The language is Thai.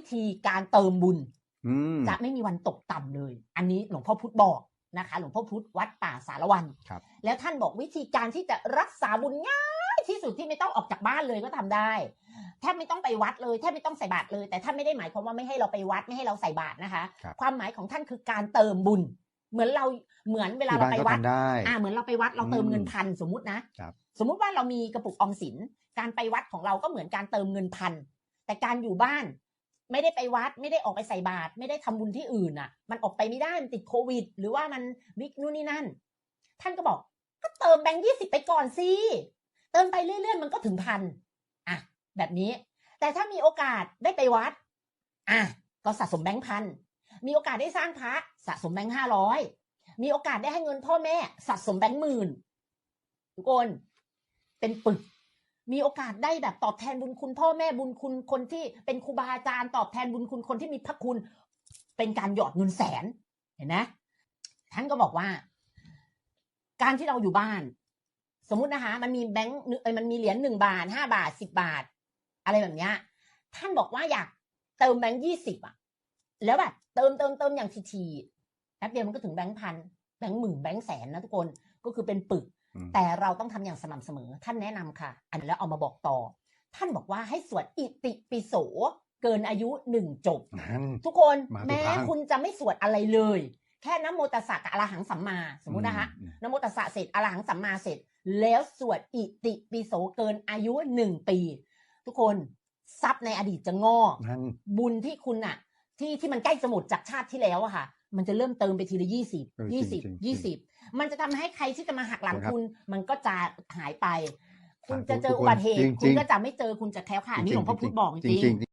วิธีการเติมบุญอืมจะไม่มีวันตกต่ำเลย อันนี้หลวงพ่อพุธบอกนะคะ หลวงพ่อพุธวัดป่าสารวันครับแล้วท่านบอกวิธีการที่จะรักษาบุญง่ายที่สุดที่ไม่ต้องออกจากบ้านเลยก็ทำได้แทบไม่ต้องไปวัดเลยแทบไม่ต้องใส่บาตรเลย แต่ท่านไม่ได้หมายความว่าไม่ให้เราไปวัดไม่ให้เราใส่บาตรนะคะครับความหมายของท่านคือการเติมบุญ เหมือนเราเหมือนเวลาที่เราบ้านไปก็วัดทำได้อ่าเหมือนเราไปวัดเราเติมอืมเงินพันสมมุตินะครับสมมุติว่าเรามีกระปุกออมสิน การไปวัดของเราก็เหมือนการเติมเงินพันแต่การอยู่บ้าน ไม่ได้ไปวัด ไม่ได้ออกไปใส่บาตรไม่ได้ทำบุญที่อื่นอะ มันออกไปไม่ได้มันติดโควิด หรือว่ามันวิกนู่นนี่นั่น ท่านก็บอก ก็เติมแบงค์ยี่สิบไปก่อนสิเติมไปเรื่อยๆมันก็ถึงพันอะ แบบนี้ แต่ถ้ามีโอกาสได้ไปวัด อะก็สะสมแบงค์พันมีโอกาสได้สร้างพระสะสมแบงค์ห้าร้อยมีโอกาสได้ให้เงินพ่อแม่สะสมแบงค์หมื่นทุกคนเป็นปึก มีโอกาสได้แบบตอบแทนบุญคุณ พ่อแม่บุญคุณคนที่เป็นครูบาอาจารย์ตอบแทนบุญคุณคนที่มีพระคุณ เป็นการหยอดเงินแสน เห็นไหมท่านก็บอกว่า การที่เราอยู่บ้าน สมมุตินะคะ มันมีแบงค์เอ้ยมันมีเหรียญหนึ่งบาทห้าบาทสิบบาท อะไรแบบเนี้ย ท่านบอกว่าอยากเติมแบงค์ยี่สิบอะแล้วแบบเติมเติมเติมอย่างทีๆแป๊บเดียวมันก็ถึงแบงค์พันแบงค์หมื่นแบงค์แสนนะทุกคนก็คือเป็นปึก แต่เราต้องทำอย่างสม่ำเสมอ ท่านแนะนำค่ะ อันแล้วเอามาบอกต่อ ท่านบอกว่าให้สวดอิติปิโสเกินอายุหนึ่งจบนั่นทุกคนมาถูกแม้ทางคุณจะไม่สวดอะไรเลย แค่นะโมตัสสะกับอรหังสัมมาสมมุตินะคะอืมนะโมตัสสะเสร็จอรหังสัมมาเสร็จ แล้วสวดอิติปิโสเกินอายุหนึ่งปี ทุกคนทรัพย์ในอดีตจะงอกนั่นบุญที่คุณอะที่ที่มันใกล้จะหมดจากชาติที่แล้วอะค่ะ มันจะเริ่มเติมไปทีละยี่สิบเออยี่จสิริบงๆยี่สิบมันจะทำให้ใครที่จะมาหักหลังครับคุณ มันก็จะหายไป คุณสาธุจะเจอทุกคนอุบัติเหตุจริงๆคุณก็จะไม่เจอคุณจะแคล้วคลาดอันนี้หลวงพ่อพุธบอกจจริริงงๆๆ